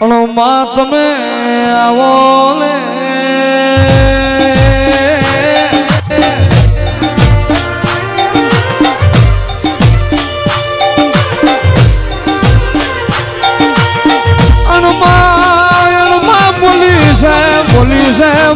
પણ માં તમે આવો ને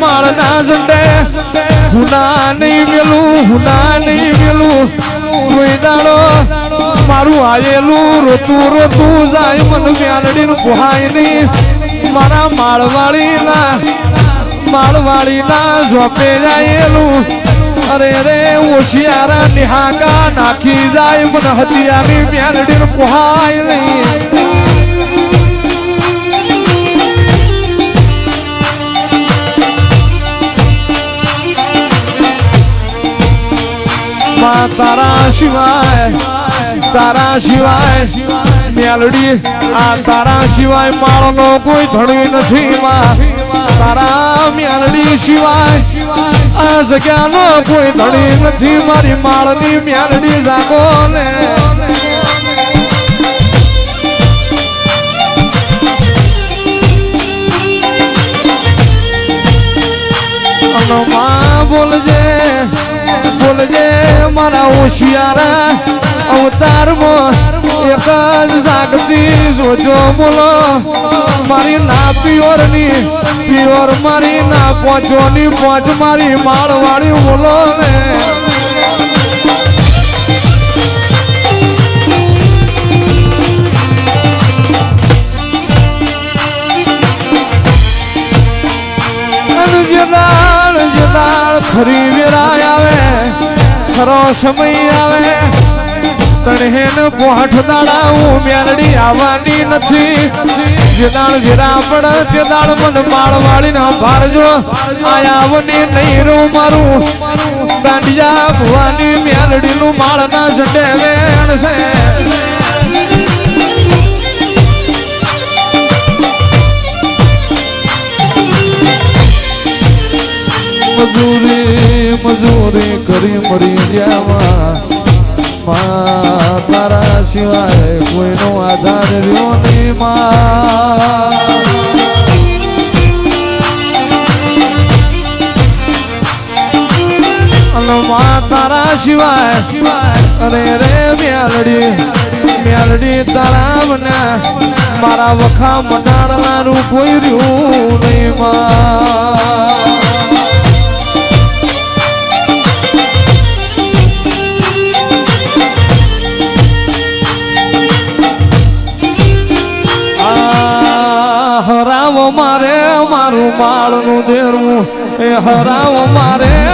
માળના ઝંડે. હુના નહીં મેલું હુના નહીં મેલું કોઈ દાડો મારું આયેલું રોતું રોતું જાય મન વ્યાલડી પોહાય નહીં મારા માળવાળીના માળવાળીના ઝોપે જાયેલું. અરે રે ઓશિયારા નિહાકા નાખી જાય મન હતિયાની વ્યાલડી પોહાય નહીં તારા શિવાય તારા શિવાય મેલડી, આ તારા શિવાય માળનો કોઈ ધણી નથી માં. તારા મેલડી શિવાય આ જગ્યાનો કોઈ ધણી નથી મારી માળની મેલડી જાગો ને. બોલજે બોલજે મારા હોશિયારા. અવતારમાં એક જ જાગતી જોજો બોલો. મારી ના પિયોરની પિયોર મારી ના પોચો ની પોચ મારી માળ વાળી બોલો ને. અને જે દાળ જે દાળ ખરી વેરાય આવે, ખરો સમય આવે. તણહેન પોઠ દાડા હું મેલડી આવવાની નથી. જે દાળ વેરા પડ તે દાળ મન માળ વાળી ના ભારજો આયાવની નહીં રૂ મારું. દાંડિયા ભવાની મેલડી નું માળ ના ઝંડે વેણ છે. મજૂરી મજૂરી કરી મરી જવા. માં તારા સિવાય કોઈનો આધાર રહ્યો નહીં માં તારા સિવાય અરે રે મ્યાલડી મ્યાલડી તારા બના મારા વખા મનાડનારું કોઈ રહ્યું નહીં માં. મારું બાળનું દેરું એ હરાવ મારે.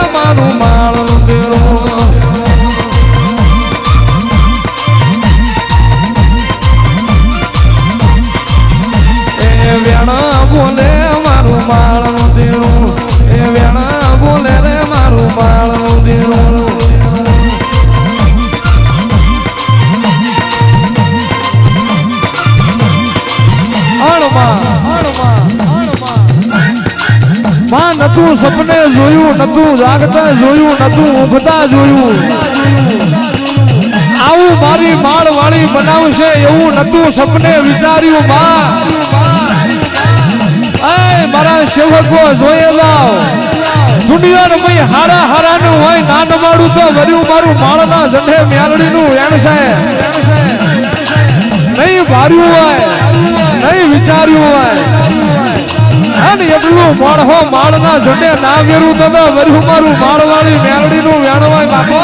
માં નતું સપને જોયું નતું જાગતા જોયું નતું ઊંઘતા જોયું. આવું મારી માળ વાળી બનાવશે એવું નતું સપને વિચાર્યું માં મારા સેવકો જોઈએ લાવ. દુનિયાનું હારા હારાનું હોય નાન માડું તો વર્યું મારું માળના જંડે મ્યાલડીનું એમ છે નહીં ભાર્યું હોય, નહીં વિચાર્યું હોય. અને એટલું માળહો માળના જોડે ના વેરું તો વર્યું મારું માળવાળી મેલડીનું વેણ બાપો.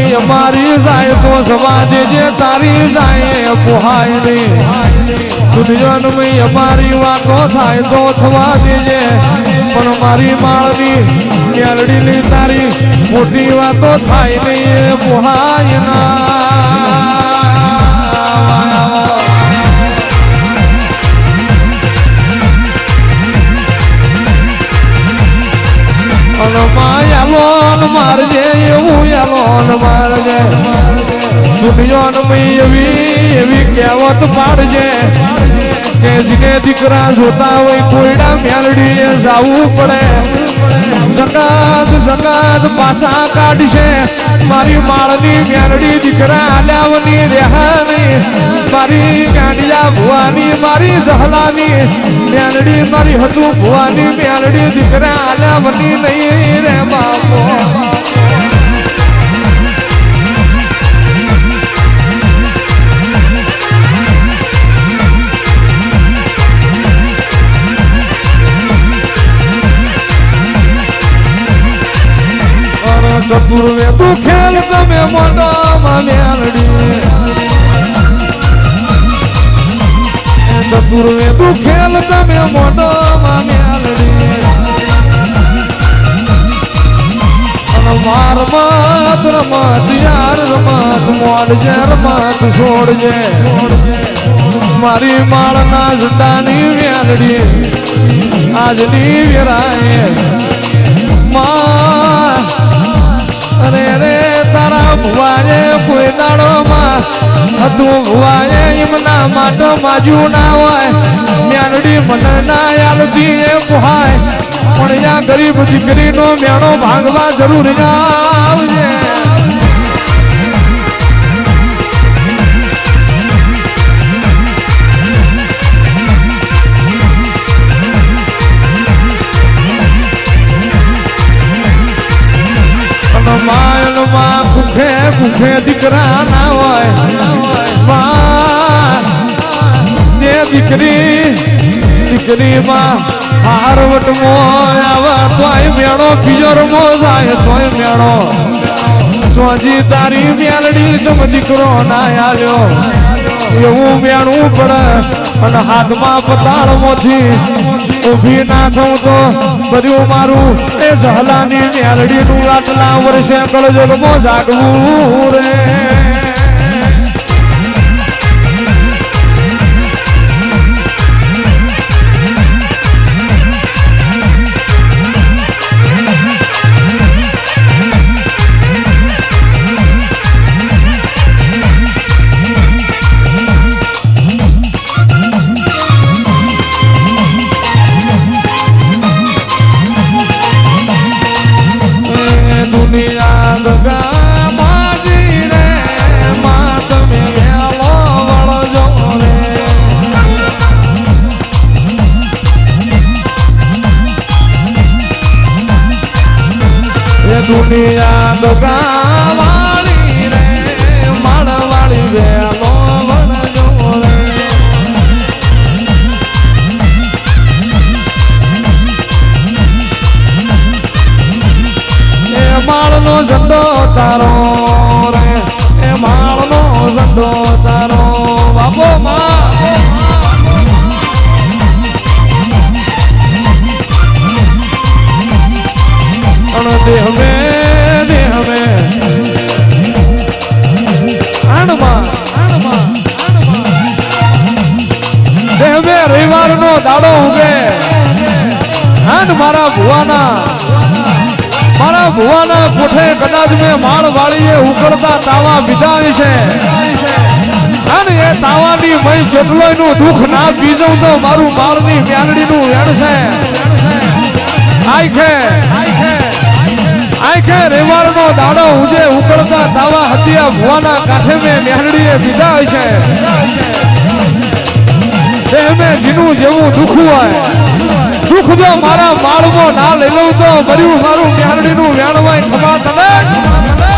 દુનિયાનું મારી જાય તો સમાજ જે તારી જાય પોહાય નહીં દુનિયાનું અમારી વાતો થાય તો થવા દેજે. પણ મારી માળની મેલડીની તારી, મોટી વાતો થાય નહીં પુહાય ના. એલોન મારજે, એવું એલોન મારજે. દુનિયોન મય એવી એવી કહેવત મારજે કે જીને દીકરા જોતા હોય કોયડા મેલડીએ જાવું પડે. સકાત સકાત પાસા કાઢશે. મારી માળની મેલડી દીકરા આલ્યાવની રહેવાની મારી ગાંડિયા ભુવાની, મારી સહલાની મેલડી મારી હતું ભુવાની મેલડી દીકરા આલ્યાવની નહીં રે બાપ. ચતુર્વે તું ખેલ તમે તમે મોઢામાં મોડજે રમત છોડજે. મારી માળના જતાની મેલડી આજની વેરાયમાં. અરે રે તારા ભુવાએ કોઈ દાડોમાં તું ભુવાએ એમના માટો માજ્યું ના હોય. મ્યાનડી મને ના યાદથી એ ભુહાય પણ યા ગરીબ દીકરીનો મેણો ભાંગવા જરૂર આવજે. દીકરી દીકરીમાં હારવટ મો આવે તોય મેળો પિયરમો જાય તોય મેળો સોજી તારી મેળડી જમ દીકરો ના આવ્યો એવું મેળવું પડે અને હાથમાં પતાળમાંથી ઊભી ના થઉં તો, બધું મારું એ જહલાની મેલડીનું આટલા વર્ષે કળજગમાં જાગવું રે. એ દુનિયા દગા વાળી રે. માળવાળી વેલો વળજો રે. એ માળનો ઝંડો તારો રે. એ દાડો ઉગે. આંડ મારા ભુવાના. મારા ભુવાના કોઠે કદાચ મેં માળ વાળીએ ઉકળતા તાવા વિધાવી છે. અને એ તાવાની મય જેટલો એનું દુઃખ ના પીજવું તો મારું માળની મ્યાનડીનું વેણ છે. આખે રેવાળ નો દાડો ઉજે ઉકળતા તાવા હતિયા ભુવાના કાંઠે મેં મ્યાંગડીએ વિધાય છે. જીનું જેવું દુઃખ હોય. દુઃખ જો મારા માળમાં ના લઈ લઉં તો ભર્યું મારું મ્યાનડીનું વેણવાય ખબર તને